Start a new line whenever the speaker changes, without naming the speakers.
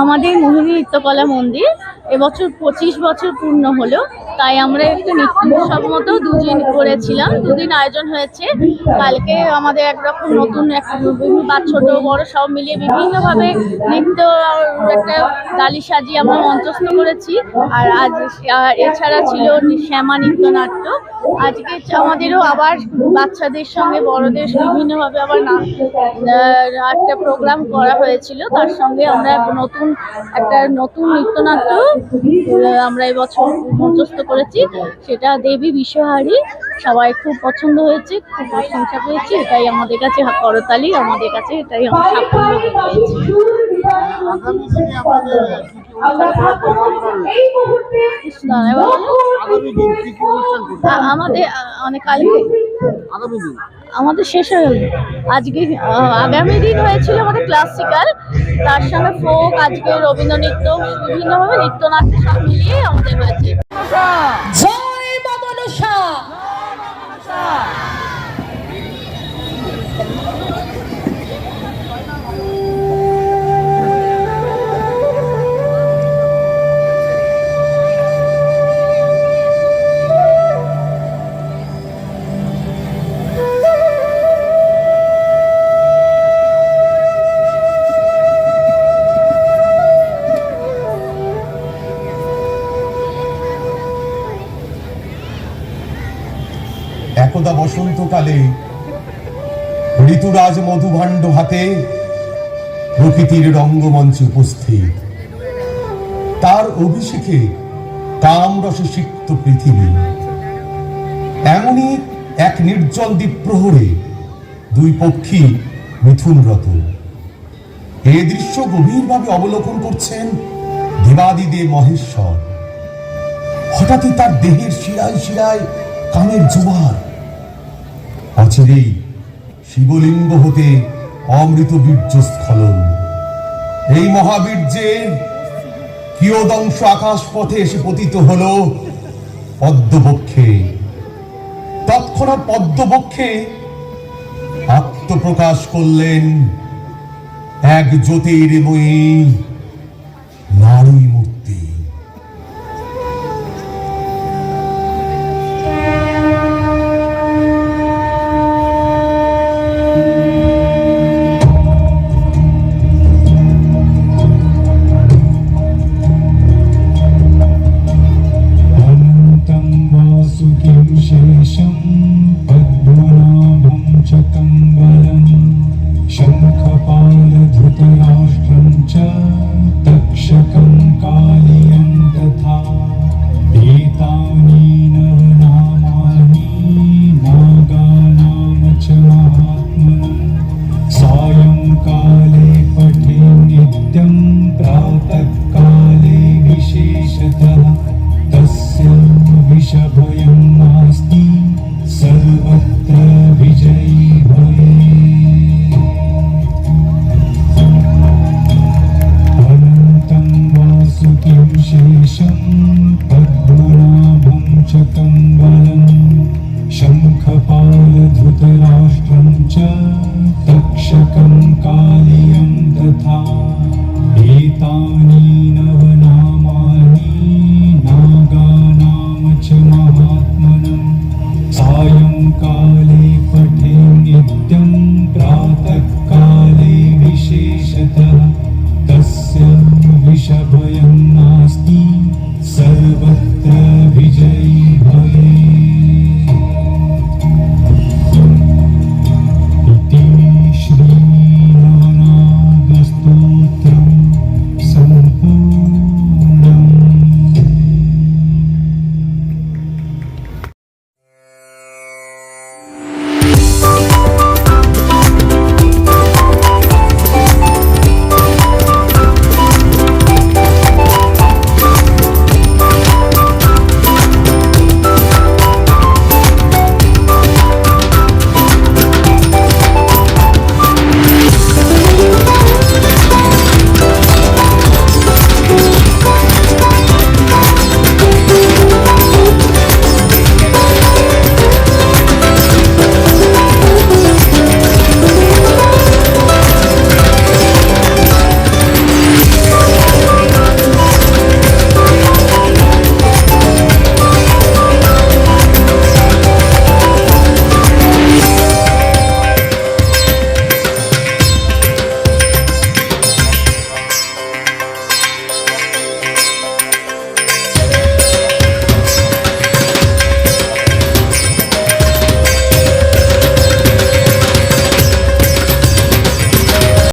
আমাদের মোহিনী নৃত্যকলা মন্দির এবছর পঁচিশ বছর পূর্ণ হলো তাই আমরা একটু নৃত্য উৎসব মতো দুদিন করেছিলাম দুদিন আয়োজন হয়েছে। কালকে আমাদের একরকম নতুন এক বিভিন্ন বা ছোট বড় সব মিলিয়ে বিভিন্নভাবে নৃত্য একটা ডালি সাজিয়ে আমরা মঞ্চস্থ করেছি। আর আজ এছাড়া ছিল শ্যামা নৃত্যনাট্য। আজকে আমাদেরও আবার বাচ্চাদের সঙ্গে বড়দের বিভিন্নভাবে আবার একটা প্রোগ্রাম করা হয়েছিল। তার সঙ্গে আমরা নতুন একটা নতুন নৃত্যনাট্য আমরা এবছর মঞ্চস্থ করেছি। সেটা দেবী বিশ্বহারী। সবাই খুব পছন্দ হয়েছে খুব প্রশংসা পেয়েছি। এটাই আমাদের কাছে করতালি আমাদের কাছে এটাই আমার সাফল্য পেয়েছি। আমাদের অনেক কালকে।
আগামী দিন?
আমাদের শেষ হয়ে গেল। আজকে আগামী দিন হয়েছিল আমাদের ক্লাসিক্যাল তার সঙ্গে ফোক আজকে রবীন্দ্র নৃত্য বিভিন্নভাবে নৃত্যনাট্য সব মিলিয়ে আমাদের হয়েছে।
একদা বসন্তকালে ঋতুরাজ মধুভাণ্ড হাতে প্রকৃতির রঙ্গমঞ্চে উপস্থিত। তার অভিষেকে কামরসে সিক্ত পৃথিবী। এমনই এক নির্জল দ্বীপ প্রহরে দুই পক্ষী মিথুনরত এ দৃশ্য গভীরভাবে অবলোকন করছেন দেবাদিদেব মহেশ্বর। হঠাৎই তার দেহের শিরায় শিরায় কানের জোয়ার অচিরেই শিবলিঙ্গ হতে অমৃত বীর্য স্খলন এই মহাবীর্যের কিয়দংশ আকাশ পথে এসে পতিত হল পদ্মবক্ষে। তৎক্ষণাৎ পদ্মবক্ষে আত্মপ্রকাশ করলেন এক জ্যোতির্ময়ী নারী
Tony.